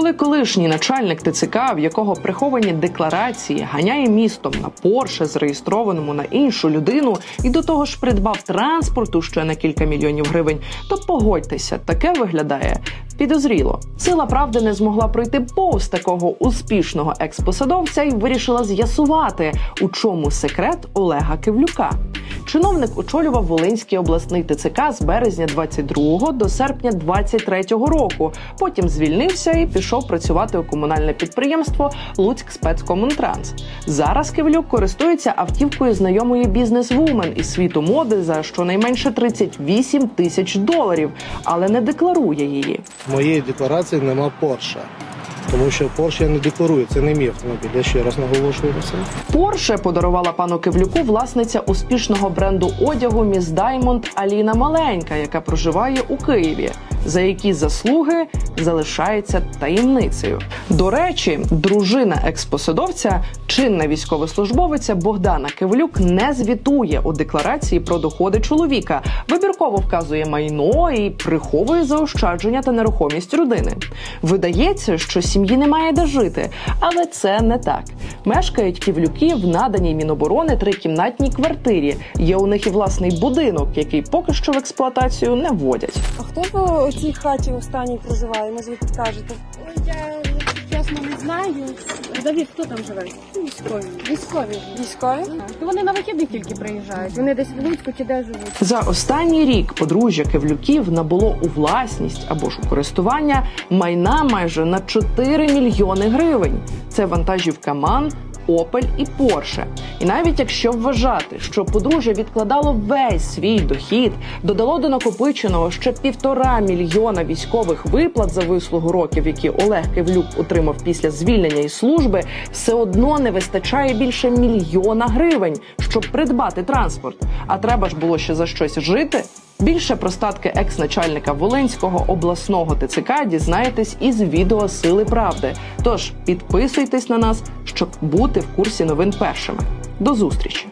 Коли колишній начальник ТЦК, в якого приховані декларації, ганяє містом на Порше, зареєстрованому на іншу людину, і до того ж придбав транспорту ще на кілька мільйонів гривень, то погодьтеся, таке виглядає підозріло. Сила правди не змогла пройти повз такого успішного експосадовця і вирішила з'ясувати, у чому секрет Олега Кивлюка. Чиновник очолював Волинський обласний ТЦК з березня 22 до серпня 23 року. Потім звільнився і пішов працювати у комунальне підприємство Луцьк спецкомунтранс. Зараз Кивлюк користується автівкою знайомої бізнес-вумен із світу моди за щонайменше 38 тисяч доларів, але не декларує її. В моєї декларації нема Порша. Тому що Порше я не декларую, це не мій автомобіль. Я ще раз наголошую на це. Порше подарувала пану Кивлюку власниця успішного бренду одягу Міс Даймонд Аліна Маленька, яка проживає у Києві. За які заслуги залишається таємницею. До речі, дружина експосадовця, чинна військовослужбовиця Богдана Кивлюк, не звітує у декларації про доходи чоловіка, вибірково вказує майно і приховує заощадження та нерухомість родини. Видається, що сім'ї немає де жити, але це не так. Мешкають ківлюки в наданій Міноборони трикімнатній квартирі. Є у них і власний будинок, який поки що в експлуатацію не вводять. А хто в цій хаті останній проживає? Може, ви підкажете? Ой, я чесно не знаю. Давід, хто там живе? Військові. Військові. Військові? То вони на вихідних тільки приїжджають. Вони десь в Луцьку чи де живуть. За останній рік подружжя Кевлюків набуло у власність або ж у користування майна майже на 4 мільйони гривень. Це вантажівка МАН. Опель і Порше. І навіть якщо вважати, що подружжя відкладало весь свій дохід, додало до накопиченого ще півтора мільйона військових виплат за вислугу років, які Олег Кивлюк отримав після звільнення із служби, все одно не вистачає більше мільйона гривень, щоб придбати транспорт. А треба ж було ще за щось жити. Більше про статки екс-начальника Волинського обласного ТЦК дізнаєтесь із відео Сили Правди. Тож підписуйтесь на нас, щоб бути в курсі новин першими. До зустрічі!